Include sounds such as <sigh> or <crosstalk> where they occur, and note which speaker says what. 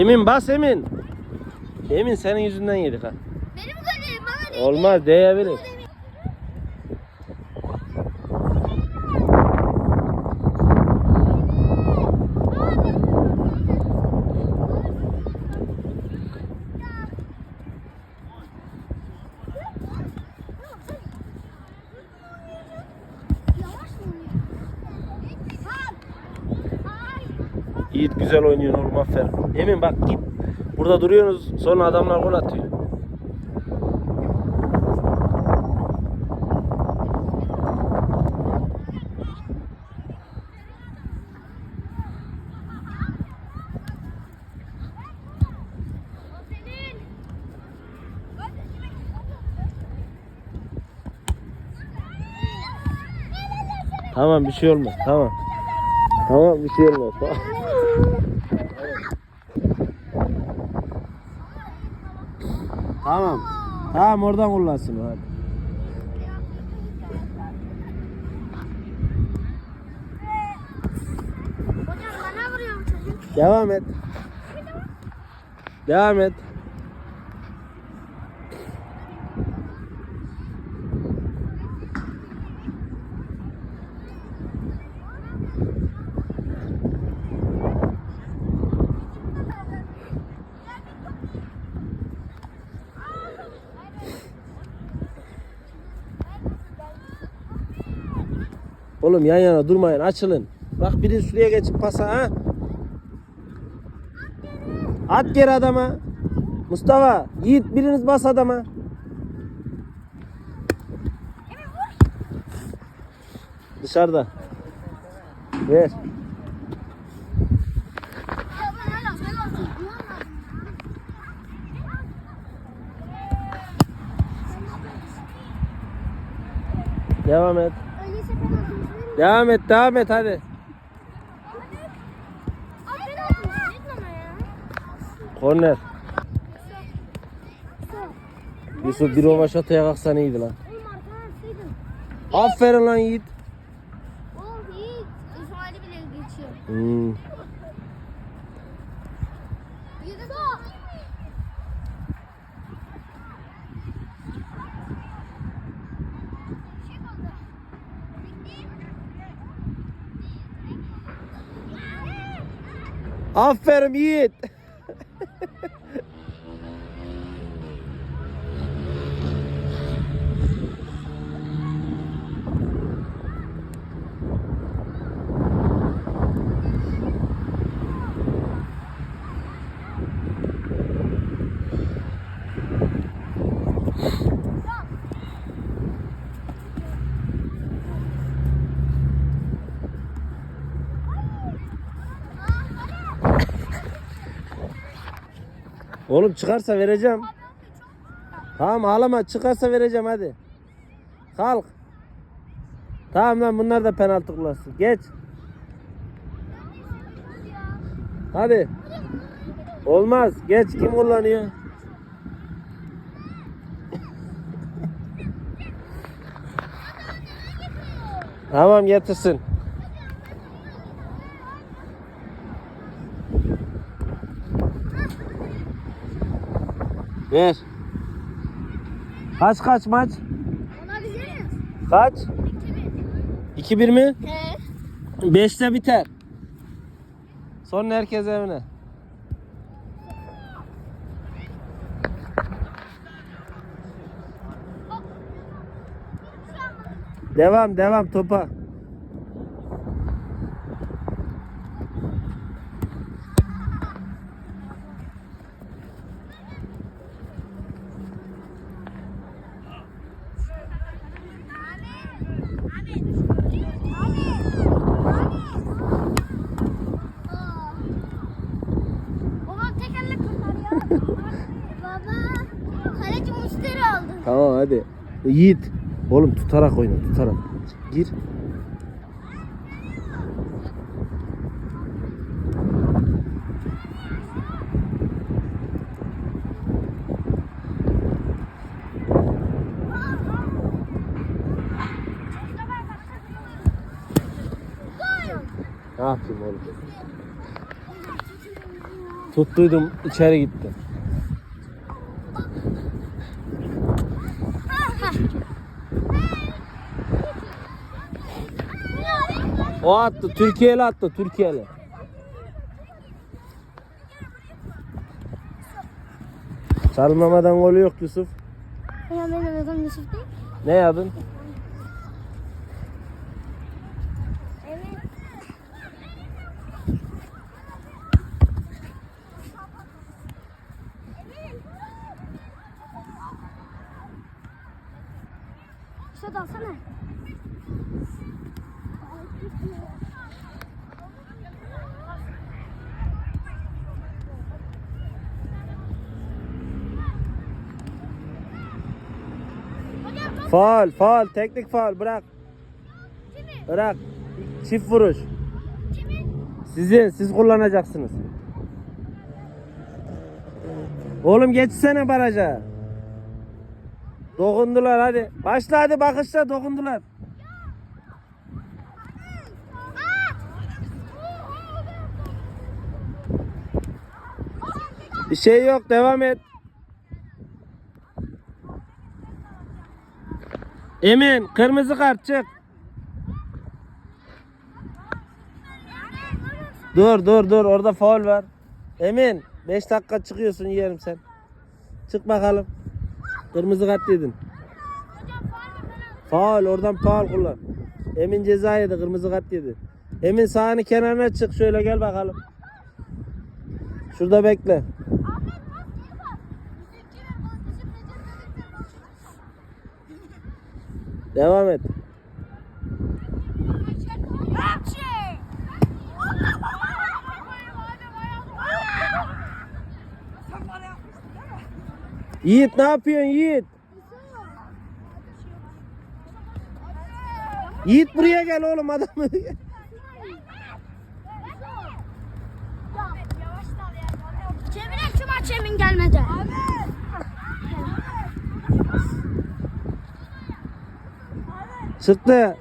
Speaker 1: Emin bas Emin. Emin senin yüzünden yedik ha.
Speaker 2: Benim golüm bana değil.
Speaker 1: Olmaz değebilir. Yiğit güzel oynuyor oğlum aferin. Emin bak git. Burada duruyorsunuz sonra adamlar gol atıyor. Tamam bir şey olmaz tamam. Tamam bir şey olmaz. Tamam. Tamam. Oradan kullansın hadi.
Speaker 2: Hocam bana vuruyor çocuk.
Speaker 1: Devam et. Devam et. Oğlum yan yana durmayın açılın. Bak biri şuraya geçip pasa ha. At geri adama. Mustafa, Yiğit biriniz bas adama. Dışarıda. Ver. Devam et. Devam et, devam et hadi. Korner. Yusuf bir ova şatoya kalksan iyiydi lan.
Speaker 2: Oğlum.
Speaker 1: Aferin lan Yiğit.
Speaker 2: Oh iyi. İsmail'i bile geçiyor.
Speaker 1: Hmm.
Speaker 2: Yedi sol.
Speaker 1: Aferin Yiğit. <laughs> Oğlum çıkarsa vereceğim. Tamam ağlama çıkarsa vereceğim hadi. Kalk. Tamam lan bunlar da penaltı kullansın. Geç. Hadi. Olmaz. Geç kim kullanıyor? tamam getirsin. Ver. Kaç kaç maç?
Speaker 2: Olabiliriz.
Speaker 1: Kaç?
Speaker 2: İki
Speaker 1: 2-1
Speaker 2: bir.
Speaker 1: mi?
Speaker 2: He.
Speaker 1: 5'te biter. Sonra herkes evine. Devam devam topa.
Speaker 2: Kaleci müşteri aldı.
Speaker 1: Tamam hadi. Yiğit. Oğlum tutarak oyna tutarak. Gir. Ne yapayım oğlum? Tuttuydum içeri gitti. O attı. Türkiye'li attı. Türkiye'li. Sarılmamadan golü yok Yusuf.
Speaker 2: Ya benim adım Yusuf değil.
Speaker 1: Ne adın?
Speaker 2: Evet. Şurada alsana.
Speaker 1: Faal, faal, teknik faal bırak. Bırak. Çift vuruş. Sizin, siz kullanacaksınız. Oğlum geçsene baraja. Dokundular hadi. Başla hadi bakışla dokundular. Bir şey yok devam et. Emin kırmızı kart çık. Dur dur dur orada faul var. Emin 5 dakika çıkıyorsun yerim sen. Çık bakalım. Kırmızı kart yedin. Faul oradan faul kullan. Emin ceza yedi kırmızı kart yedi. Emin sağını kenarına çık şöyle gel bakalım. Şurada bekle. Devam et. Yiğit ne yapıyorsun Yiğit? Yiğit buraya gel oğlum adamı.
Speaker 2: Cemile şu maç gelmedi.
Speaker 1: 是的